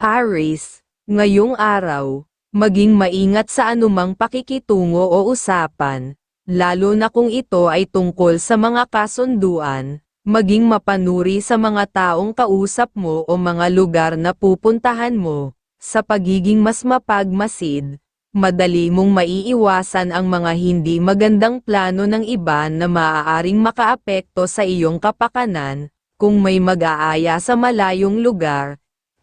Aris, ngayong araw, maging maingat sa anumang pakikitungo o usapan, lalo na kung ito ay tungkol sa mga kasunduan, maging mapanuri sa mga taong kausap mo o mga lugar na pupuntahan mo, sa pagiging mas mapagmasid, madali mong maiiwasan ang mga hindi magandang plano ng iba na maaaring makaapekto sa iyong kapakanan, kung may mag-aaya sa malayong lugar,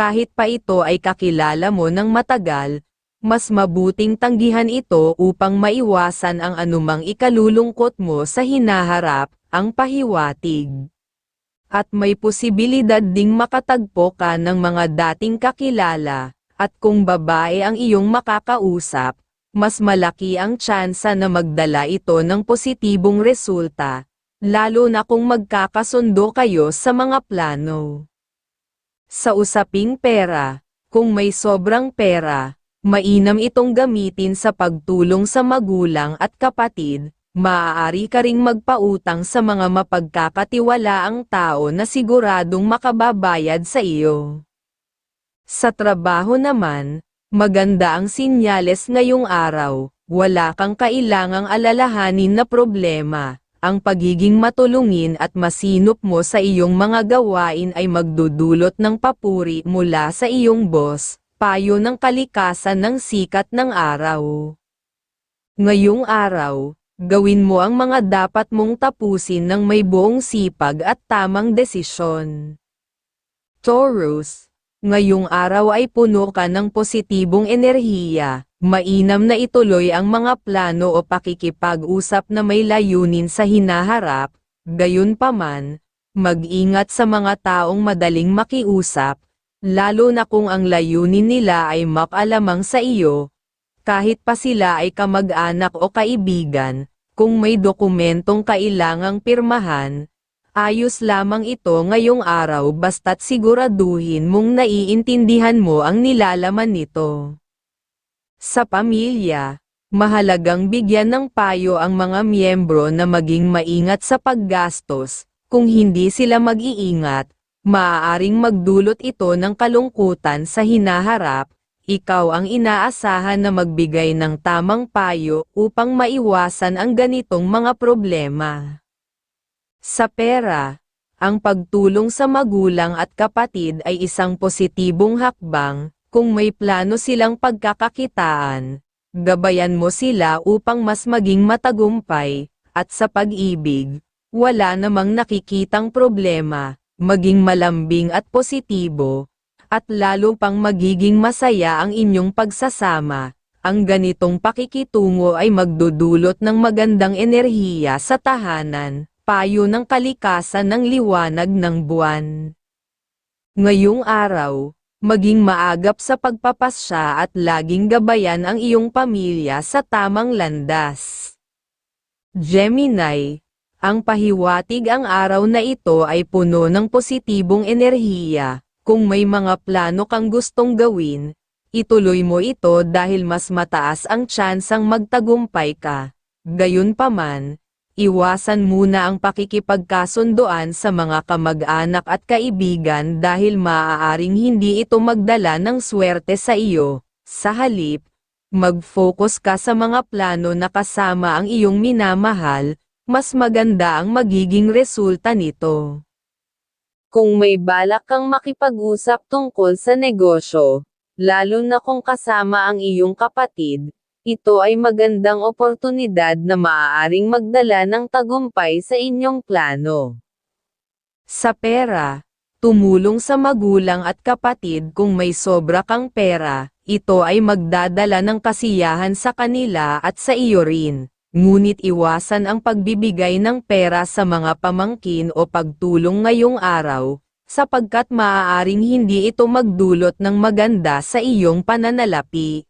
kahit pa ito ay kakilala mo ng matagal, mas mabuting tanggihan ito upang maiwasan ang anumang ikalulungkot mo sa hinaharap, ang pahiwatig. At may posibilidad ding makatagpo ka ng mga dating kakilala, at kung babae ang iyong makakausap, mas malaki ang tsansa na magdala ito ng positibong resulta, lalo na kung magkakasundo kayo sa mga plano. Sa usaping pera, kung may sobrang pera, mainam itong gamitin sa pagtulong sa magulang at kapatid, maaari ka ring magpautang sa mga mapagkakatiwalaang tao na siguradong makababayad sa iyo. Sa trabaho naman, maganda ang sinyales ngayong araw, wala kang kailangang alalahanin na problema, ang pagiging matulungin at masinop mo sa iyong mga gawain ay magdudulot ng papuri mula sa iyong boss, payo ng kalikasan ng sikat ng araw. Ngayong araw, gawin mo ang mga dapat mong tapusin ng may buong sipag at tamang desisyon. Taurus, ngayong araw ay puno ka ng positibong enerhiya, mainam na ituloy ang mga plano o pakikipag-usap na may layunin sa hinaharap, gayunpaman, mag-ingat sa mga taong madaling makiusap, lalo na kung ang layunin nila ay makalamang sa iyo, kahit pa sila ay kamag-anak o kaibigan, kung may dokumentong kailangang pirmahan, Ayos lamang ito ngayong araw basta't siguraduhin mong naiintindihan mo ang nilalaman nito. Sa pamilya, mahalagang bigyan ng payo ang mga miyembro na maging maingat sa paggastos, kung hindi sila mag-iingat, maaaring magdulot ito ng kalungkutan sa hinaharap, ikaw ang inaasahan na magbigay ng tamang payo upang maiwasan ang ganitong mga problema. Sa pera, ang pagtulong sa magulang at kapatid ay isang positibong hakbang, kung may plano silang pagkakakitaan, gabayan mo sila upang mas maging matagumpay, at sa pag-ibig, wala namang nakikitang problema, maging malambing at positibo, at lalo pang magiging masaya ang inyong pagsasama. Ang ganitong pakikitungo ay magdudulot ng magandang enerhiya sa tahanan, payo ng kalikasan ng liwanag ng buwan. Ngayong araw, maging maagap sa pagpapasya at laging gabayan ang iyong pamilya sa tamang landas. Gemini, ang pahiwatig ang araw na ito ay puno ng positibong enerhiya, kung may mga plano kang gustong gawin, ituloy mo ito dahil mas mataas ang tsansang magtagumpay ka. Gayunpaman, Iwasan muna ang pakikipagkasunduan sa mga kamag-anak at kaibigan dahil maaaring hindi ito magdala ng swerte sa iyo. Sa halip, mag-focus ka sa mga plano na kasama ang iyong minamahal, mas maganda ang magiging resulta nito. Kung may balak kang makipag-usap tungkol sa negosyo, lalo na kung kasama ang iyong kapatid, ito ay magandang oportunidad na maaaring magdala ng tagumpay sa inyong plano. Sa pera, tumulong sa magulang at kapatid kung may sobra kang pera, ito ay magdadala ng kasiyahan sa kanila at sa iyo rin. Ngunit iwasan ang pagbibigay ng pera sa mga pamangkin o pagtulong ngayong araw, sapagkat maaaring hindi ito magdulot ng maganda sa iyong pananalapi.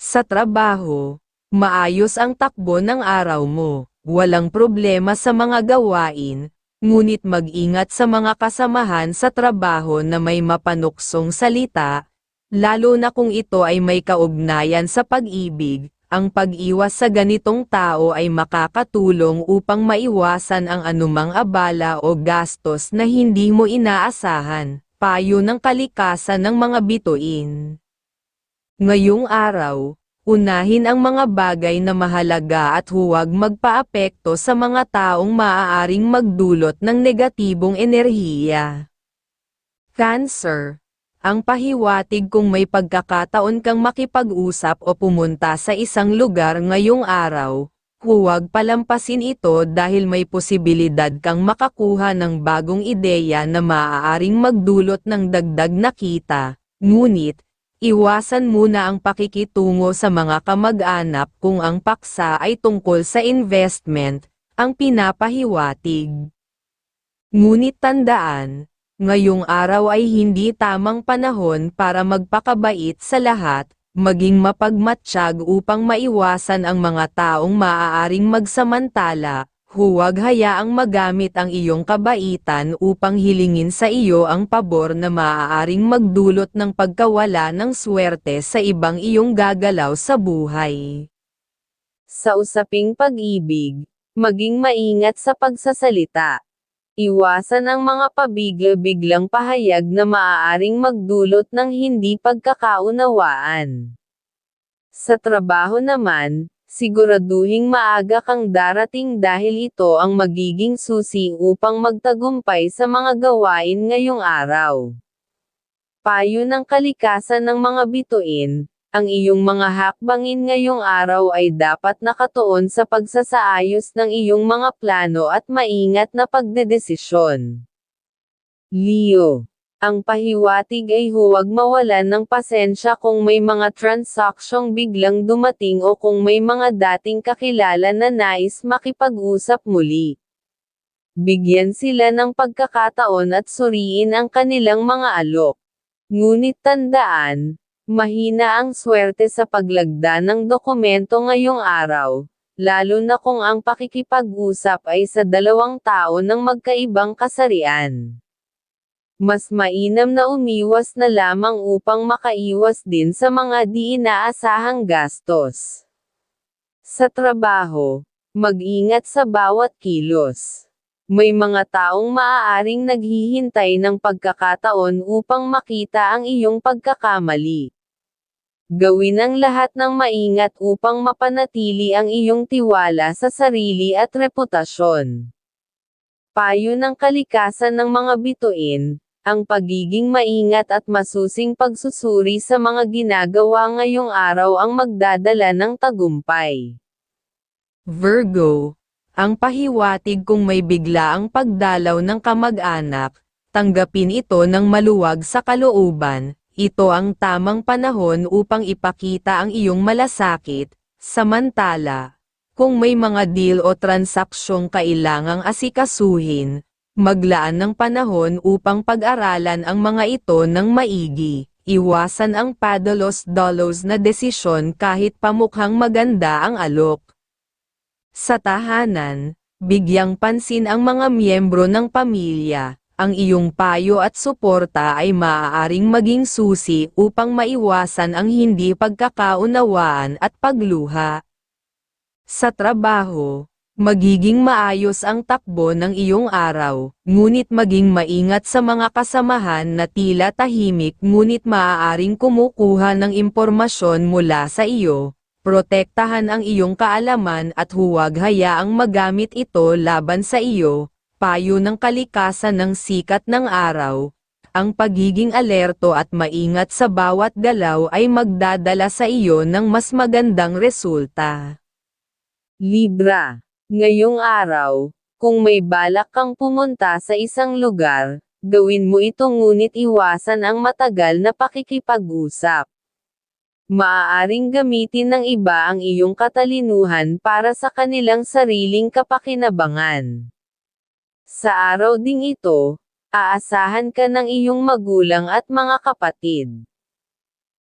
Sa trabaho, maayos ang takbo ng araw mo, walang problema sa mga gawain, ngunit mag-ingat sa mga kasamahan sa trabaho na may mapanuksong salita, lalo na kung ito ay may kaugnayan sa pag-ibig, ang pag-iwas sa ganitong tao ay makakatulong upang maiwasan ang anumang abala o gastos na hindi mo inaasahan. payo ng kalikasan ng mga bituin. Ngayong araw, unahin ang mga bagay na mahalaga at huwag magpaapekto sa mga taong maaaring magdulot ng negatibong enerhiya. Cancer ang pahiwatig kung may pagkakataon kang makipag-usap o pumunta sa isang lugar ngayong araw, huwag palampasin ito dahil may posibilidad kang makakuha ng bagong ideya na maaaring magdulot ng dagdag na kita, ngunit, iwasan muna ang pakikitungo sa mga kamag-anak kung ang paksa ay tungkol sa investment, ang pinapahiwatig. Ngunit tandaan, ngayong araw ay hindi tamang panahon para magpakabait sa lahat, maging mapagmatsyag upang maiwasan ang mga taong maaaring magsamantala, huwag hayaang magamit ang iyong kabaitan upang hilingin sa iyo ang pabor na maaaring magdulot ng pagkawala ng swerte sa ibang iyong gagalaw sa buhay. Sa usaping pag-ibig, maging maingat sa pagsasalita. Iwasan ang mga pabigla-biglang pahayag na maaaring magdulot ng hindi pagkakaunawaan. Sa trabaho naman, siguraduhing maaga kang darating dahil ito ang magiging susi upang magtagumpay sa mga gawain ngayong araw. Payo ng kalikasan ng mga bituin, ang iyong mga hakbangin ngayong araw ay dapat nakatuon sa pagsasaayos ng iyong mga plano at maingat na pagdedesisyon. Leo. Ang pahiwatig ay huwag mawalan ng pasensya kung may mga transaksyong biglang dumating o kung may mga dating kakilala na nais makipag-usap muli. Bigyan sila ng pagkakataon at suriin ang kanilang mga alok. Ngunit tandaan, Mahina ang swerte sa paglagda ng dokumento ngayong araw, lalo na kung ang pakikipag-usap ay sa dalawang tao ng magkaibang kasarian. Mas mainam na umiwas na lamang upang makaiwas din sa mga di inaasahang gastos. Sa trabaho, mag-ingat sa bawat kilos. May mga taong maaaring naghihintay ng pagkakataon upang makita ang iyong pagkakamali. Gawin ang lahat ng maingat upang mapanatili ang iyong tiwala sa sarili at reputasyon. Payo ng kalikasan ng mga bituin, ang pagiging maingat at masusing pagsusuri sa mga ginagawa ngayong araw ang magdadala ng tagumpay. Virgo, ang pahiwatig kung may bigla ang pagdalaw ng kamag-anak, tanggapin ito ng maluwag sa kalooban, ito ang tamang panahon upang ipakita ang iyong malasakit, samantala, kung may mga deal o transaksyong kailangang asikasuhin, maglaan ng panahon upang pag-aralan ang mga ito ng maigi, iwasan ang padalos-dalos na desisyon kahit pamukhang maganda ang alok. Sa tahanan, bigyang pansin ang mga miyembro ng pamilya, ang iyong payo at suporta ay maaaring maging susi upang maiwasan ang hindi pagkakaunawaan at pagluha. Sa trabaho, magiging maayos ang takbo ng iyong araw, ngunit maging maingat sa mga kasamahan na tila tahimik ngunit maaaring kumukuha ng impormasyon mula sa iyo. Protektahan ang iyong kaalaman at huwag hayaang magamit ito laban sa iyo, payo ng kalikasan ng sikat ng araw, ang pagiging alerto at maingat sa bawat galaw ay magdadala sa iyo ng mas magandang resulta. Libra. Ngayong araw, kung may balak kang pumunta sa isang lugar, gawin mo ito ngunit iwasan ang matagal na pakikipag-usap. Maaaring gamitin ng iba ang iyong katalinuhan para sa kanilang sariling kapakinabangan. Sa araw ding ito, aasahan ka ng iyong magulang at mga kapatid.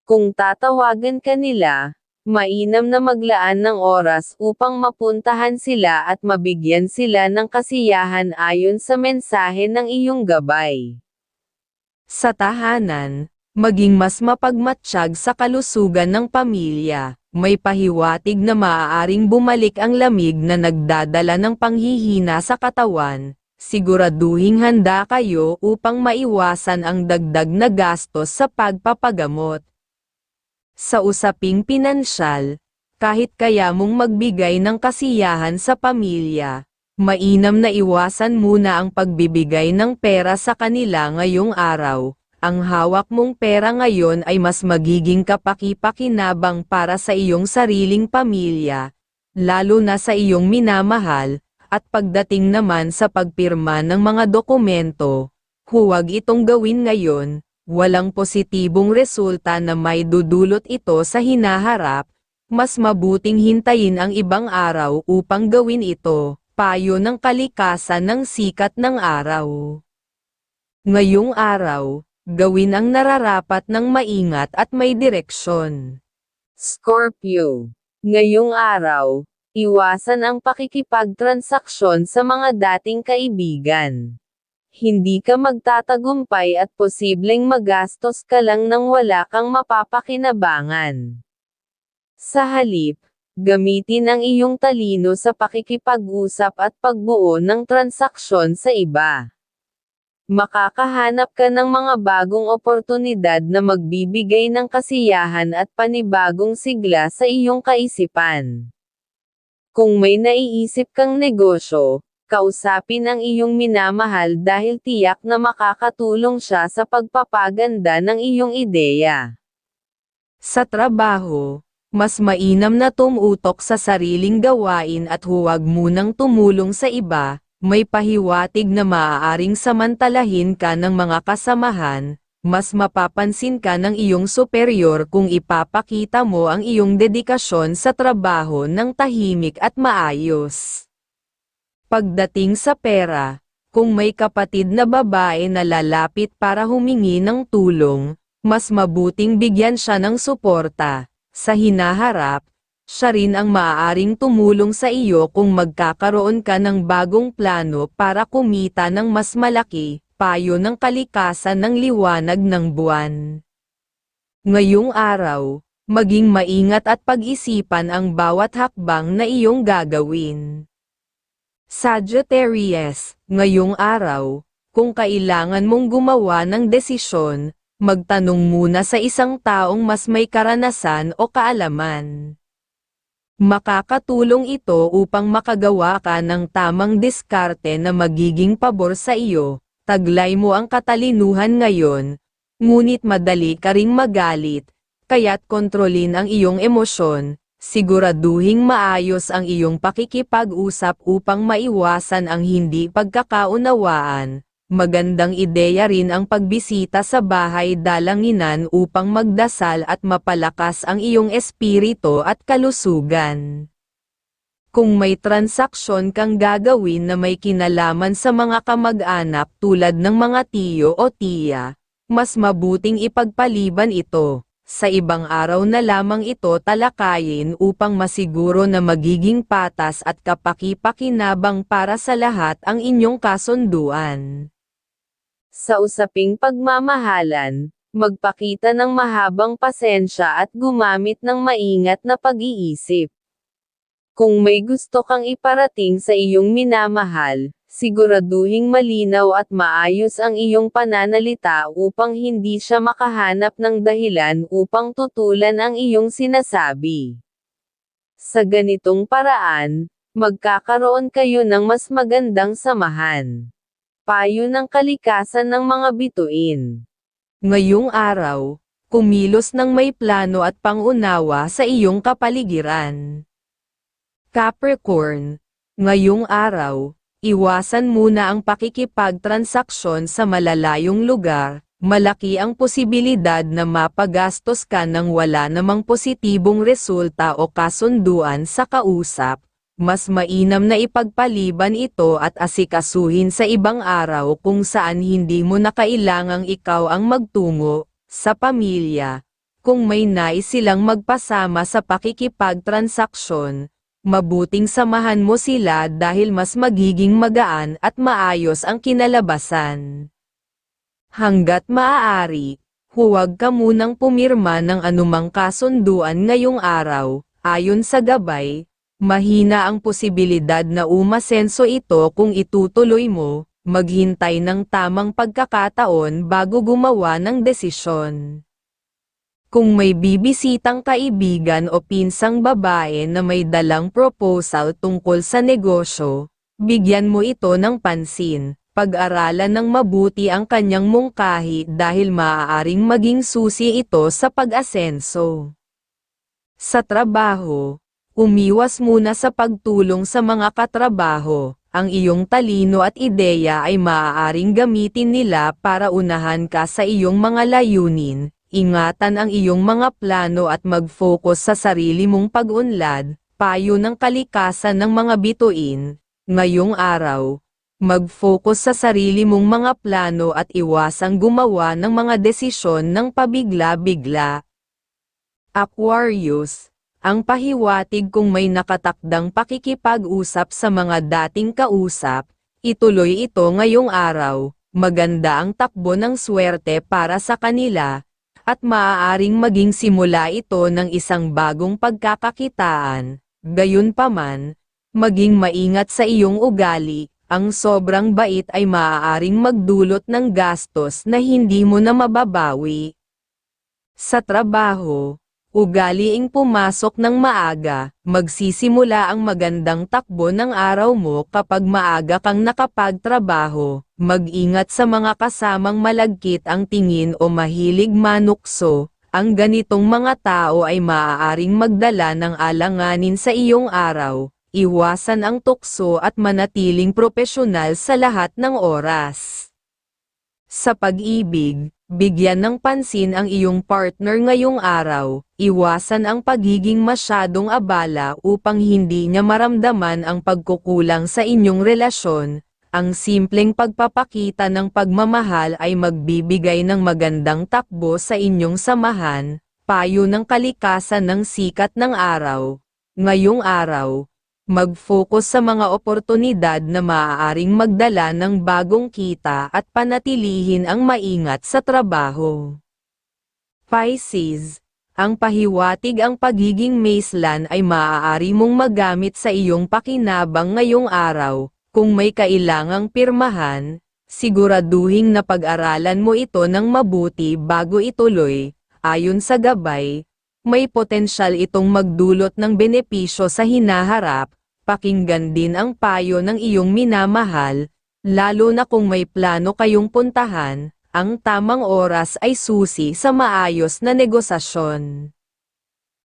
Kung tatawagan ka nila, mainam na maglaan ng oras upang mapuntahan sila at mabigyan sila ng kasiyahan ayon sa mensahe ng iyong gabay. Sa tahanan, maging mas mapagmatsyag sa kalusugan ng pamilya, may pahiwatig na maaaring bumalik ang lamig na nagdadala ng panghihina sa katawan, siguraduhing handa kayo upang maiwasan ang dagdag na gastos sa pagpapagamot. Sa usaping pinansyal, kahit kaya mong magbigay ng kasiyahan sa pamilya, mainam na iwasan muna ang pagbibigay ng pera sa kanila ngayong araw. Ang hawak mong pera ngayon ay mas magiging kapaki-pakinabang para sa iyong sariling pamilya, lalo na sa iyong minamahal, at pagdating naman sa pagpirma ng mga dokumento, huwag itong gawin ngayon, walang positibong resulta na may dudulot ito sa hinaharap, mas mabuting hintayin ang ibang araw upang gawin ito, payo ng kalikasan ng sikat ng araw. Ngayong araw, gawin ang nararapat ng maingat at may direksyon. Scorpio. Ngayong araw, iwasan ang pakikipagtransaksyon sa mga dating kaibigan. Hindi ka magtatagumpay at posibleng magastos ka lang nang wala kang mapapakinabangan. Sa halip, gamitin ang iyong talino sa pakikipag-usap at pagbuo ng transaksyon sa iba. Makakahanap ka ng mga bagong oportunidad na magbibigay ng kasiyahan at panibagong sigla sa iyong kaisipan. Kung may naiisip kang negosyo, kausapin ang iyong minamahal dahil tiyak na makakatulong siya sa pagpapaganda ng iyong ideya. Sa trabaho, mas mainam na tumutok sa sariling gawain at huwag munang tumulong sa iba, may pahiwatig na maaaring samantalahin ka ng mga kasamahan, mas mapapansin ka ng iyong superior kung ipapakita mo ang iyong dedikasyon sa trabaho ng tahimik at maayos. Pagdating sa pera, kung may kapatid na babae na lalapit para humingi ng tulong, mas mabuting bigyan siya ng suporta. Sa hinaharap, siya rin ang maaaring tumulong sa iyo kung magkakaroon ka ng bagong plano para kumita ng mas malaki, payo ng kalikasan ng liwanag ng buwan. Ngayong araw, maging maingat at pag-isipan ang bawat hakbang na iyong gagawin. Sagittarius, ngayong araw, kung kailangan mong gumawa ng desisyon, magtanong muna sa isang taong mas may karanasan o kaalaman. Makakatulong ito upang makagawa ka ng tamang diskarte na magiging pabor sa iyo, taglay mo ang katalinuhan ngayon, ngunit madali ka ring magalit, kaya't kontrolin ang iyong emosyon, siguraduhing maayos ang iyong pakikipag-usap upang maiwasan ang hindi pagkakaunawaan. Magandang ideya rin ang pagbisita sa bahay dalanginan upang magdasal at mapalakas ang iyong espiritu at kalusugan. Kung may transaksyon kang gagawin na may kinalaman sa mga kamag-anak tulad ng mga tiyo o tiya, mas mabuting ipagpaliban ito. Sa ibang araw na lamang ito talakayin upang masiguro na magiging patas at kapaki-pakinabang para sa lahat ang inyong kasunduan. Sa usaping pagmamahalan, magpakita ng mahabang pasensya at gumamit ng maingat na pag-iisip. Kung may gusto kang iparating sa iyong minamahal, siguraduhing malinaw at maayos ang iyong pananalita upang hindi siya makahanap ng dahilan upang tutulan ang iyong sinasabi. Sa ganitong paraan, magkakaroon kayo ng mas magandang samahan. Payo ng kalikasan ng mga bituin. Ngayong araw, kumilos ng may plano at pangunawa sa iyong kapaligiran. Capricorn, ngayong araw, iwasan muna ang pakikipagtransaksyon sa malalayong lugar, malaki ang posibilidad na mapagastos ka ng wala namang positibong resulta o kasunduan sa kausap, mas mainam na ipagpaliban ito at asikasuhin sa ibang araw kung saan hindi mo na kailangang ikaw ang magtungo, sa pamilya, kung may nais silang magpasama sa pakikipagtransaksyon, mabuting samahan mo sila dahil mas magiging magaan at maayos ang kinalabasan. Hanggat maaari, huwag ka munang pumirma ng anumang kasunduan ngayong araw, ayon sa gabay, mahina ang posibilidad na umasenso ito kung itutuloy mo, maghintay ng tamang pagkakataon bago gumawa ng desisyon. Kung may bibisitang kaibigan o pinsang babae na may dalang proposal tungkol sa negosyo, bigyan mo ito ng pansin. Pag-aralan ng mabuti ang kanyang mungkahi dahil maaaring maging susi ito sa pag-asenso. Sa trabaho, umiwas muna sa pagtulong sa mga katrabaho. Ang iyong talino at ideya ay maaaring gamitin nila para unahan ka sa iyong mga layunin. Ingatan ang iyong mga plano at mag-focus sa sarili mong pag-unlad, payo ng kalikasan ng mga bituin. Ngayong araw, mag-focus sa sarili mong mga plano at iwasang gumawa ng mga desisyon ng pabigla-bigla. Aquarius, ang pahiwatig kung may nakatakdang pakikipag-usap sa mga dating kausap, ituloy ito ngayong araw, maganda ang takbo ng swerte para sa kanila, at maaaring maging simula ito ng isang bagong pagkakakitaan, gayunpaman, maging maingat sa iyong ugali, ang sobrang bait ay maaaring magdulot ng gastos na hindi mo na mababawi. Sa trabaho, ugaliing pumasok ng maaga, magsisimula ang magandang takbo ng araw mo kapag maaga kang nakapagtrabaho, mag-ingat sa mga kasamang malagkit ang tingin o mahilig manukso, ang ganitong mga tao ay maaaring magdala ng alanganin sa iyong araw, iwasan ang tukso at manatiling propesyonal sa lahat ng oras. Sa pag-ibig, bigyan ng pansin ang iyong partner ngayong araw, iwasan ang pagiging masyadong abala upang hindi niya maramdaman ang pagkukulang sa inyong relasyon, ang simpleng pagpapakita ng pagmamahal ay magbibigay ng magandang takbo sa inyong samahan, payo ng kalikasan ng sikat ng araw. Ngayong araw, mag-focus sa mga oportunidad na maaaring magdala ng bagong kita at panatilihin ang maingat sa trabaho. Pisces, ang pahiwatig ang pagiging maislan ay maaari mong magamit sa iyong pakinabang ngayong araw, kung may kailangang pirmahan, siguraduhin na pag-aralan mo ito ng mabuti bago ituloy, ayon sa gabay, may potensyal itong magdulot ng benepisyo sa hinaharap, pakinggan din ang payo ng iyong minamahal, lalo na kung may plano kayong puntahan, ang tamang oras ay susi sa maayos na negosasyon.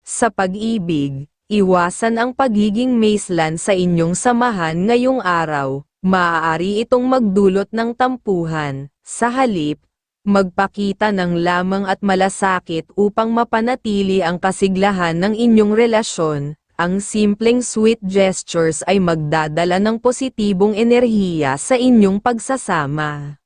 Sa pag-ibig, iwasan ang pagiging maislan sa inyong samahan ngayong araw, maaari itong magdulot ng tampuhan, sa halip, magpakita ng lamang at malasakit upang mapanatili ang kasiglahan ng inyong relasyon, ang simpleng sweet gestures ay magdadala ng positibong enerhiya sa inyong pagsasama.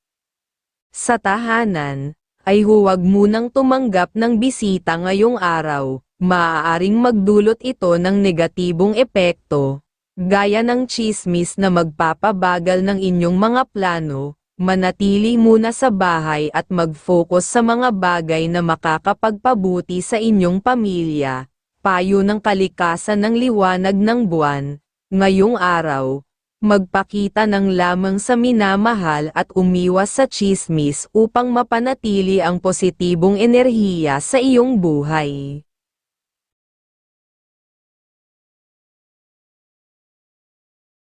Sa tahanan, ay huwag munang tumanggap ng bisita ngayong araw, maaaring magdulot ito ng negatibong epekto, gaya ng chismis na magpapabagal ng inyong mga plano, manatili muna sa bahay at mag-focus sa mga bagay na makakapagpabuti sa inyong pamilya, payo ng kalikasan ng liwanag ng buwan, ngayong araw, magpakita ng lamang sa minamahal at umiwas sa chismis upang mapanatili ang positibong enerhiya sa iyong buhay.